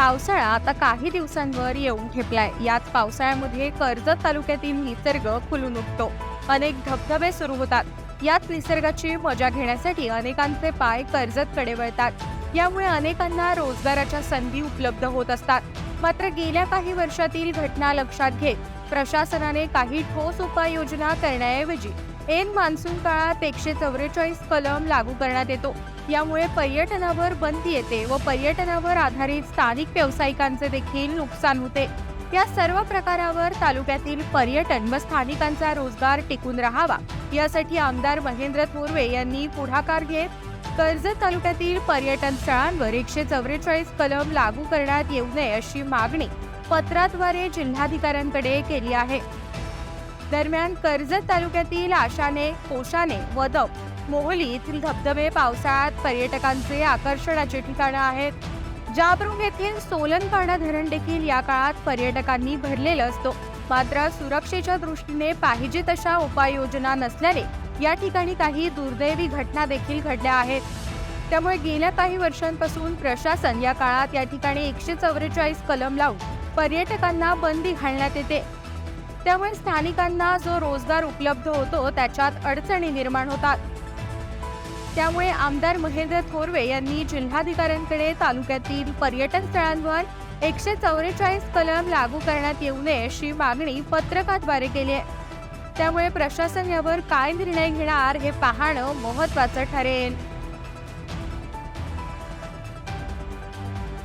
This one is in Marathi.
पावसाळा आता काही दिवसांवर येऊन ठेपलाय. याच पावसाळ्यामध्ये कर्जत तालुक्यातील निसर्ग खुलून उठतो. अनेक धबधबे सुरू होतात. याच निसर्गाची मजा घेण्यासाठी अनेकांचे पाय कर्जतकडे वळतात. यामुळे अनेकांना रोजगाराच्या संधी उपलब्ध होत असतात. मात्र गेल्या काही वर्षातील घटना लक्षात घेत प्रशासनाने काही ठोस उपाययोजना करण्याऐवजी ऐन मान्सून काळात एकशे चौवेचाळीस कलम लागू करण्यात येतो. यामुळे पर्यटनावर बंदी येते व पर्यटनावर आधारित स्थानिक व्यावसायिकांचे देखील नुकसान होते. या सर्व प्रकारावर तालुक्यातील पर्यटन व स्थानिकांचा रोजगार टिकून राहावा. यासाठी आमदार महेंद्र थोरवे यांनी पुढाकार घेत कर्जत तालुक्यातील पर्यटन स्थळांवर एकशे चौवेचाळीस कलम लागू करण्यात येऊ नये अशी मागणी पत्राद्वारे जिल्हाधिकाऱ्यांकडे केली आहे. दरम्यान कर्जत तालुक्यातील आशाने कोशाने वदप मोहली येथील धबधबे पावसाळ्यात पर्यटकांचे आकर्षणाचे ठिकाणं आहेत. जाबरुंग येथील सोलनपाडा धरण देखील या काळात पर्यटकांनी भरलेलं असतो. मात्र सुरक्षेच्या दृष्टीने पाहिजे तशा उपाययोजना नसल्याने या ठिकाणी काही दुर्दैवी घटना देखील घडल्या आहेत. त्यामुळे गेल्या काही वर्षांपासून प्रशासन या काळात या ठिकाणी एकशे चौवेचाळीस कलम लावून पर्यटकांना बंदी घालण्यात येते. त्यामुळे स्थानिकांना जो रोजगार उपलब्ध होतो त्याच्यात अडचणी निर्माण होतात. त्यामुळे आमदार महेंद्र थोरवे यांनी जिल्हाधिकाऱ्यांकडे तालुक्यातील पर्यटन स्थळांवर एकशे चौवेचाळीस कलम लागू करण्यात येऊ नये अशी मागणी पत्रकाद्वारे केली आहे. त्यामुळे प्रशासन यावर काय निर्णय घेणार हे पाहणं महत्वाचं ठरेल.